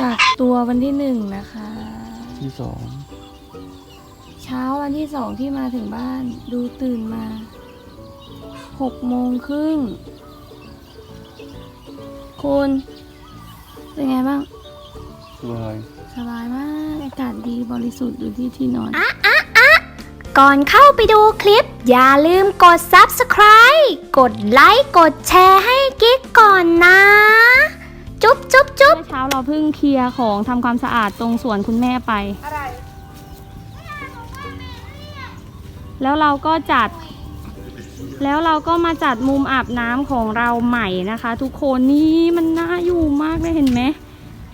กักตัววันที่หนึ่งนะคะ ที่สองเช้าวันที่สองที่มาถึงบ้านดูตื่นมาหกโมงครึ่งคุณเป็นไงบ้าง สบายสบายมากอากาศดีบริสุทธิ์อยู่ที่ที่นอนก่อนเข้าไปดูคลิป อย่าลืมกด subscribe กดไลค์ กดแชร์ให้กิ๊กก่อนนะ จุ๊บจุ๊บจุ๊บเมื่อเช้าเราเพิ่งเคลียร์ของทำความสะอาดตรงสวนคุณแม่ไปแล้วเราก็จัด แล้วเราก็มาจัดมุมอาบน้ำของเราใหม่นะคะ ทุกคนนี่มันน่าอยู่มากเลยเห็นไหม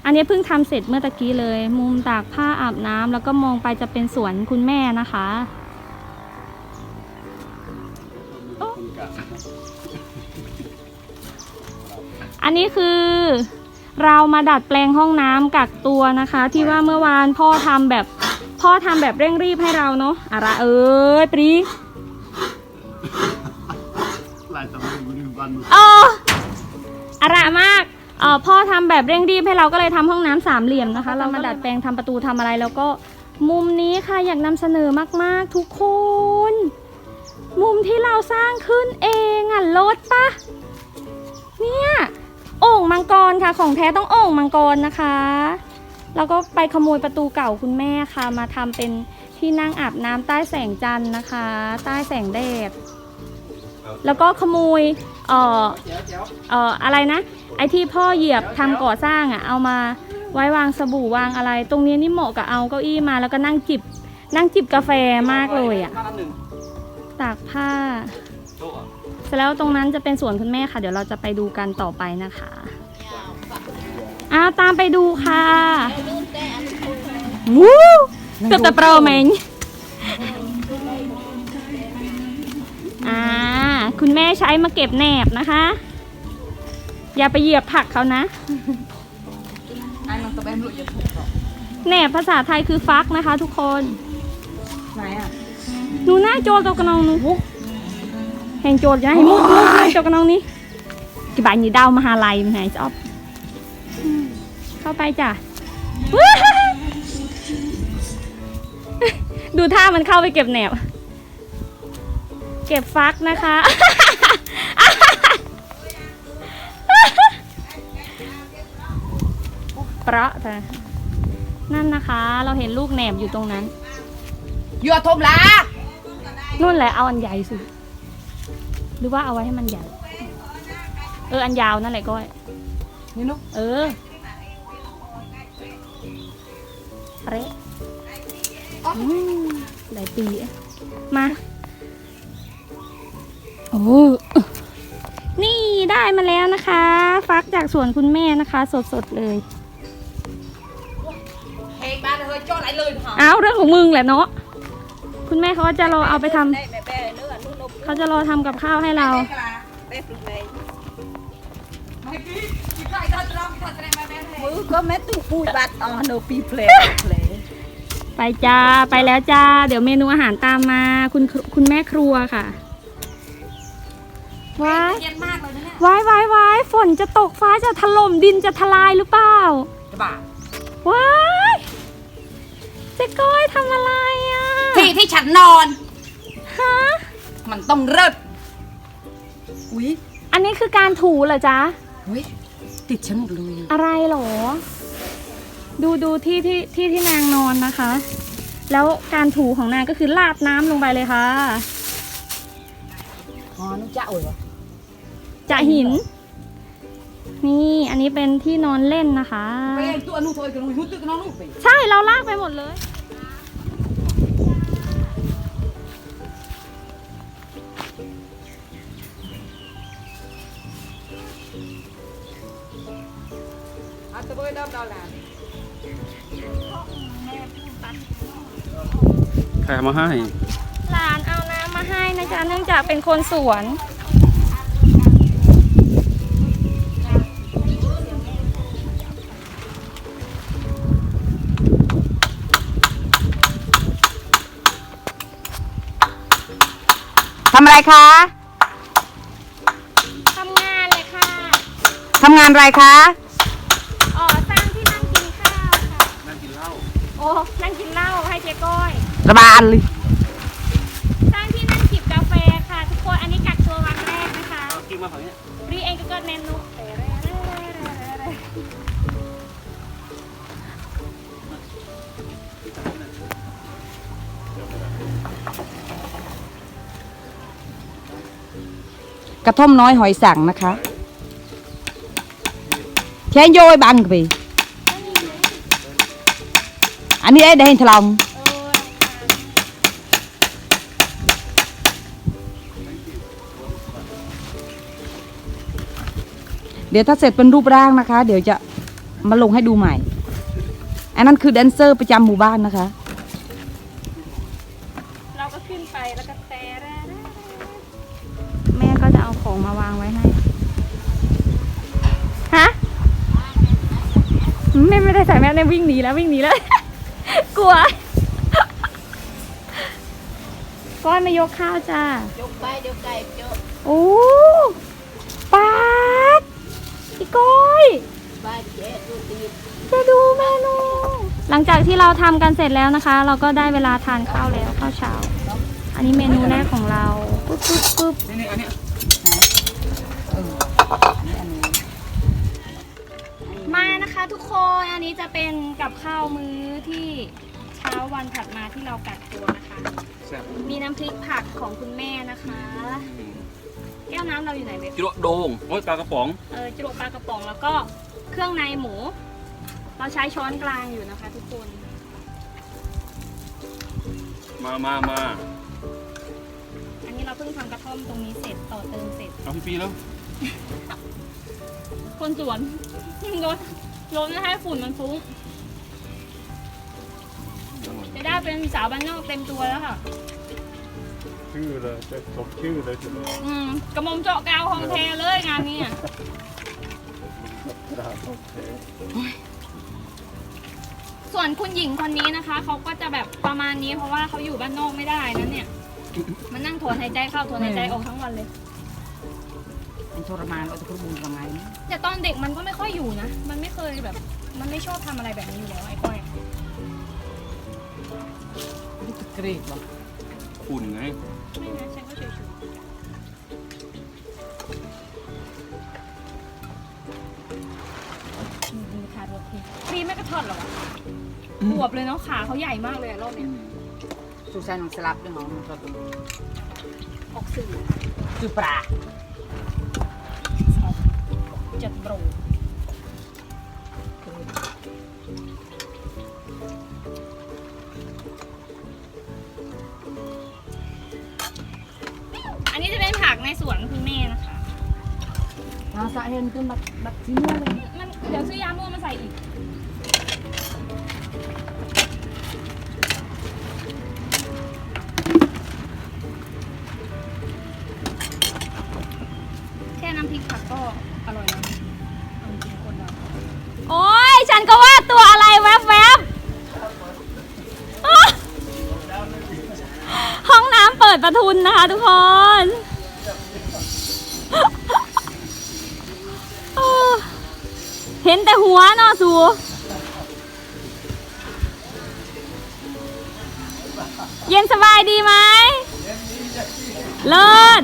อันนี้เพิ่งทำเสร็จเมื่อตะกี้เลย มุมตากผ้าอาบน้ำแล้วก็มองไปจะเป็นสวนคุณแม่นะคะอันนี้คือ เรามาดัดแปลงห้องน้ำกักตัวนะคะ ที่ว่าเมื่อวานพ่อทำแบบพ่อทำแบบเร่งรีบให้เราเนาะอะไรเอ้ยปรีลายตำรวจบริบันเอออะไรมากเออพ่อทำแบบเร่งรีบให้เราก็เลยทำห้องน้ำสามเหลี่ยมนะคะ เรามาดัดแปลงทำประตูทำอะไรแล้วก็มุมนี้ค่ะอยากนำเสนอมากๆทุกคน มุมที่เราสร้างขึ้นเองอะรถปะเนี่ยโอ่งมังกรค่ะ ของแท้ต้องโอ่งมังกรนะคะ แล้วก็ไปขโมยประตูเก่าคุณแม่ค่ะ มาทำเป็นที่นั่งอาบน้ำใต้แสงจันทร์นะคะ ใต้แสงแดด แล้วก็ขโมยเอ่อเอ่ออะไรนะ ไอที่พ่อเหยียบทำก่อสร้างอะ เอามาไว้วางสบู่วางอะไร ตรงนี้นี่เหมาะกับเอาเก้าอี้มาแล้วก็นั่งจิบนั่งจิบกาแฟมากเลยอะ ตากผ้า เสร็จแล้วตรงนั้นจะเป็นสวนคุณแม่ค่ะ เดี๋ยวเราจะไปดูกันต่อไปนะคะอ้าวตามไปดูค่ะวู้เกือบแต่โปรเมงอ่าคุณแม่ใช้มาเก็บแหนบนะคะ อย่าไปเหยียบผักเขานะ Ai mang tao em lụi giật thục rồi แหนบภาษาไทยคือฟักนะคะทุกคน Này à หนูหน้าโจรตัวกระนองหนูแห่งโจรจะให้มุดมุดมุดตัวกระนองนี้กี่บาทยี่ดาวมหาลัยมันหายจอบอืมเข้าไปจ้ะดูท่ามันเข้าไปเก็บแหนบ เก็บฟักนะคะประแต่นั่นนะคะ เราเห็นลูกแหนบอยู่ตรงนั้น Vừa thôm lá นู่นแหละเอาอันใหญ่สุด หรือว่าเอาไว้ให้มันใหญ่ เออ อันยาวนั่นแหละก้อย Nhìn lúc เออเป๊ะอืมหลายปีอะมา โอ้ นี่ได้มาแล้วนะคะ ฟักจากสวนคุณแม่นะคะ สดๆเลย Hèn ba hơi cho lại lời hả เอาเรื่องของมึงแหละเนาะ คุณแม่เขาก็จะรอเอาไปทำ เขาจะรอทำกับข้าวให้เรา Bè cái là Bè phục này Mày kì Kì phải thật lòng Kì thật ra mẹ bè này Mứ có mấy tụ bùi bạt Ờ nấu pi play play ไปจ้าไปแล้วจ้า เดี๋ยวเมนูอาหารตามมาคุณคุณแม่ครัวค่ะว้ายว้ายว้ายว้ายฝนจะตกฟ้าจะถล่มดินจะทลายหรือเปล่าว้ายเจ๊ก้อยทำอะไรอะ Thì thì chẳng non ฮะ Mình tông rớt Úi อันนี้คือการถูเหรอจ๊ะ Úi Tịt chân một lời อะไรหรอ ดูดูที่ที่ที่ที่นางนอนนะคะ แล้วการถูของนางก็คือลาดน้ำลงไปเลยค่ะ Ờ nó chạo rồi จะหิน นี่อันนี้เป็นที่นอนเล่นนะคะ Bè tụi nó thôi Cái nó hút tự cái nó nụ phải ใช่เราลากไปหมดเลย À tụi bơi đâm đâu là ใครเอามาให้ หลานเอาน้ำมาให้นะจ๊ะเนื่องจากเป็นคนสวน ทำอะไรคะทำงานเลยค่ะ ทำงานอะไรคะ อ๋อ สร้างที่นั่งกินข้ นั่งกินเหล้าให้เจ๊ก้อยระบานเลยสร้างที่นั่งจิบกาแฟค่ะ ทุกคน อันนี้กักตัววันแรกนะคะเอากินมาฝั่งนี้รีเองก็เกิดเมนูกระท่อมน้อยหอยสังนะคะแค่โยยบังไป อันนี้ไอ้ได้เห็นทลองเดี๋ยวถ้าเสร็จเป็นรูปร่างนะคะ เดี๋ยวจะมาลงให้ดูใหม่ อันนั้นคือแดนเซอร์ประจำหมู่บ้านนะคะ เราก็ขึ้นไปแล้วก็แต่แม่ก็จะเอาของมาวางไว้ให้ ฮะแม่ไม่ได้ใส่แมสเนี่ยวิ่งหนีแล้ววิ่งหนีแล้ว กลัว ก้อนไม่ยกข้าวจ้ายกไปเดี๋ยวไก่เยอะโอ้ปาดพี่ก้อยไปเจ๊ดูตีจะดูเมนู หลังจากที่เราทำกันเสร็จแล้วนะคะ เราก็ได้เวลาทานข้าวแล้วข้าวเช้า อันนี้เมนูแรกของเราปุ๊บปุ๊บปุ๊บ นี่นี่อันเนี้ย ทุกคนอันนี้จะเป็นกับข้าวมื้อที่เช้าวันถัดมาที่เรากักตัวนะคะ แซ่บมีน้ำพริกผักของคุณแม่นะคะ แก้วน้ำเราอยู่ไหนเว็บจิโร่โดงโอ้ยปลากระป๋องเออจุลปลากระป๋องแล้วก็เครื่องในหมู เราใช้ช้อนกลางอยู่นะคะ ทุกคนมามามาอันนี้เราเพิ่งทำกระท่อมตรงนี้เสร็จต่อเติมเสร็จเอาพี่ปีแล้ว คนสวน รถ รถไม่ให้ฝุ่นมันฟุ้งจะได้เป็นสาวบ้านนอกเต็มตัวแล้วค่ะ ชื่อเลยจะสมชื่อเลยทีเดียวอืมกระมงเจาะกาวของแท้เลยงานนี้อะโอเคส่วนคุณหญิงคนนี้นะคะ เขาก็จะแบบประมาณนี้เพราะว่าเขาอยู่บ้านนอกไม่ได้นะเนี่ย มันนั่งถอนหายใจเข้าถอนหายใจออกทั้งวันเลย มันทรมานเราจะพูดบุญยังไงนะแต่ตอนเด็กมันก็ไม่ค่อยอยู่นะ มันไม่เคยแบบ มันไม่ชอบทำอะไรแบบนี้อยู่แล้วไอ้ก้อยนี่จะเกรีดหรอฝุ่นไงไม่นะฉันก็เฉยๆดูทารถทีครีมไม่กระทอดหรอวะอวบเลยเนาะขาเขาใหญ่มากเลยอะรอบเนี้ยสุสานของสลับด้วยของมันก็ตัวออกสื่อ คือปลา จัดโปรอันนี้จะเป็นผักในสวนคุณแม่นะคะนาสะเห็นขึ้นแบบแบบที่เมื่อเลยมันเดี๋ยวซื้อยาม่วงมาใส่อีก แค่น้ำพริกผักก็ อร่อยแล้วเอาจริงๆคนเราโอ้ยฉันก็ว่าตัวอะไรแวบๆอ๊ะห้องน้ำเปิดประทุนนะคะทุกคนเออเห็นแต่หัวเนาะสูเย็นสบายดีไหม เลิศ